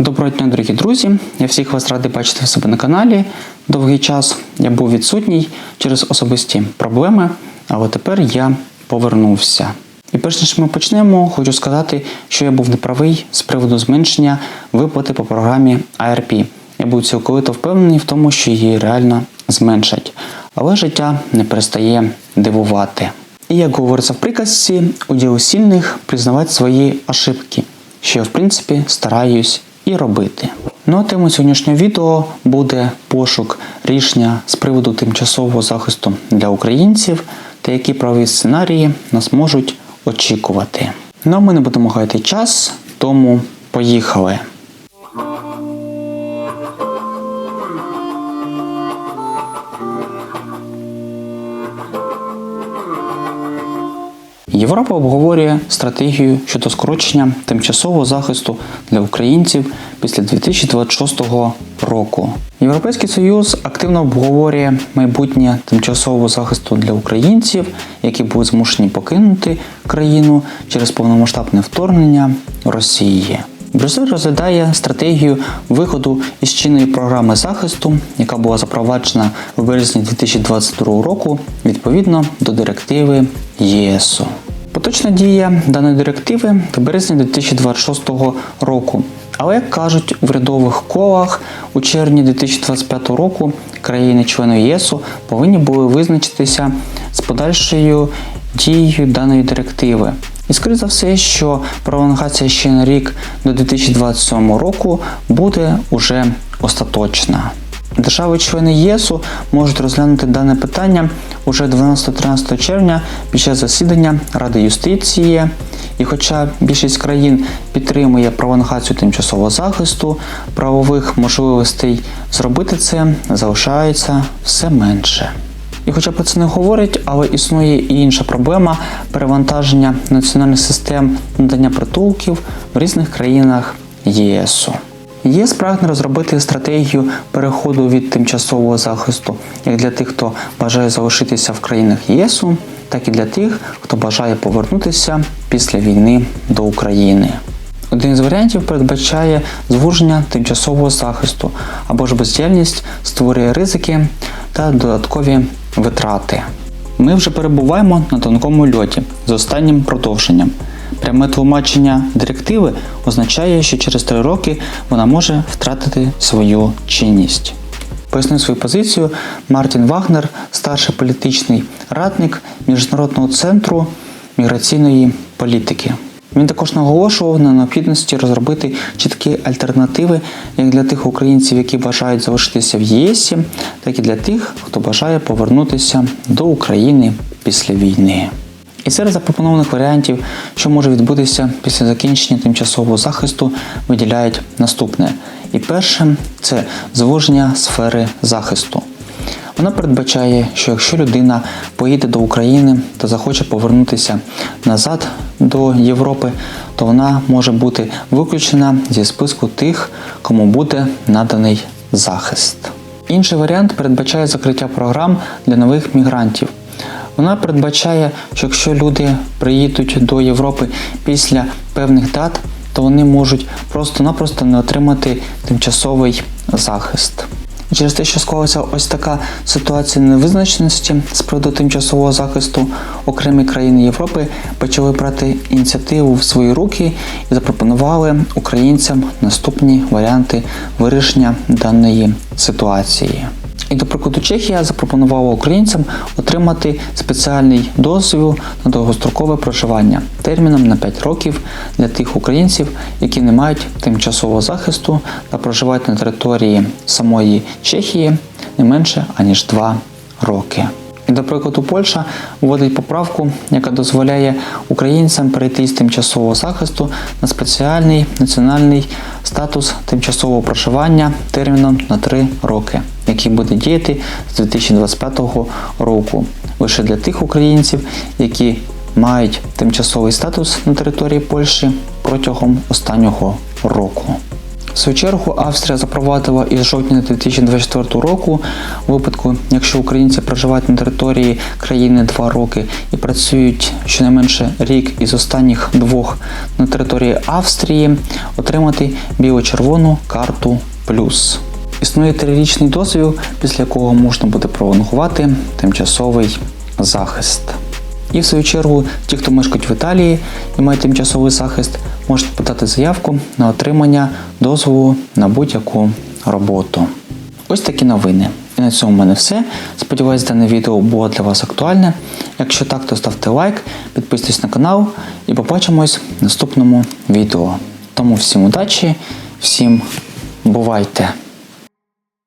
Доброго дня, дорогі друзі! Я всіх вас радий бачити в себе на каналі. Довгий час я був відсутній через особисті проблеми, але тепер я повернувся. І перш ніж ми почнемо, хочу сказати, що я був неправий з приводу зменшення виплати по програмі ARP. Я був цілковито впевнений в тому, що її реально зменшать. Але життя не перестає дивувати. І як говориться в приказці, уділ сильних признавати свої ошибки, що я в принципі стараюсь і робити. Ну а тема сьогоднішнього відео буде пошук рішення з приводу тимчасового захисту для українців та які праві сценарії нас можуть очікувати. Ну а ми не будемо гаяти час, тому поїхали. Європа обговорює стратегію щодо скорочення тимчасового захисту для українців після 2026 року. Європейський союз активно обговорює майбутнє тимчасового захисту для українців, які будуть змушені покинути країну через повномасштабне вторгнення Росії. Брюссель розглядає стратегію виходу із чинної програми захисту, яка була запроваджена в березні 2022 року відповідно до директиви ЄСу. Поточна дія даної директиви в березні 2026 року. Але як кажуть в рядових колах, у червні 2025 року країни-члени ЄСу повинні були визначитися з подальшою дією даної директиви. І скоріше за все, що пролонгація ще на рік до 2027 року буде уже остаточна. Держави-члени ЄСу можуть розглянути дане питання уже 12-13 червня під час засідання Ради юстиції. І хоча більшість країн підтримує пролонгацію тимчасового захисту, правових можливостей зробити це залишається все менше. І хоча про це не говорять, але існує і інша проблема перевантаження національних систем надання притулків в різних країнах ЄСу. ЄС прагне розробити стратегію переходу від тимчасового захисту як для тих, хто бажає залишитися в країнах ЄСу, так і для тих, хто бажає повернутися після війни до України. Один з варіантів передбачає звуження тимчасового захисту або ж бездіяльність створює ризики та додаткові витрати. Ми вже перебуваємо на тонкому льоті з останнім продовженням. Пряме тлумачення директиви означає, що через три роки вона може втратити свою чинність. Пояснив свою позицію Мартін Вагнер, старший політичний радник Міжнародного центру міграційної політики. Він також наголошував на необхідності розробити чіткі альтернативи як для тих українців, які бажають залишитися в ЄСі, так і для тих, хто бажає повернутися до України після війни. І серед запропонованих варіантів, що може відбутися після закінчення тимчасового захисту, виділяють наступне. І перше це звуження сфери захисту. Вона передбачає, що якщо людина поїде до України та захоче повернутися назад до Європи, то вона може бути виключена зі списку тих, кому буде наданий захист. Інший варіант передбачає закриття програм для нових мігрантів. Вона передбачає, що якщо люди приїдуть до Європи після певних дат, то вони можуть просто-напросто не отримати тимчасовий захист. Через те, що склалася ось така ситуація невизначеності з приводу тимчасового захисту, окремі країни Європи почали брати ініціативу в свої руки і запропонували українцям наступні варіанти вирішення даної ситуації. І до прикладу Чехія запропонувала українцям отримати спеціальний дозвіл на довгострокове проживання терміном на 5 років для тих українців, які не мають тимчасового захисту та проживають на території самої Чехії не менше аніж 2 роки. І, до прикладу, Польща вводить поправку, яка дозволяє українцям перейти з тимчасового захисту на спеціальний національний статус тимчасового проживання терміном на 3 роки, який буде діяти з 2025 року лише для тих українців, які мають тимчасовий статус на території Польщі протягом останнього року. В свою чергу, Австрія запровадила із жовтня 2024 року у випадку, якщо українці проживають на території країни 2 роки і працюють щонайменше рік із останніх двох на території Австрії, отримати біло-червону карту плюс. Існує трирічний дозвіл, після якого можна буде пролонгувати тимчасовий захист. І в свою чергу, ті, хто мешкають в Італії і мають тимчасовий захист, можуть подати заявку на отримання дозволу на будь-яку роботу. Ось такі новини. І на цьому в мене все. Сподіваюсь, дане відео було для вас актуальне. Якщо так, то ставте лайк, підписуйтесь на канал і побачимось в наступному відео. Тому всім удачі, всім бувайте!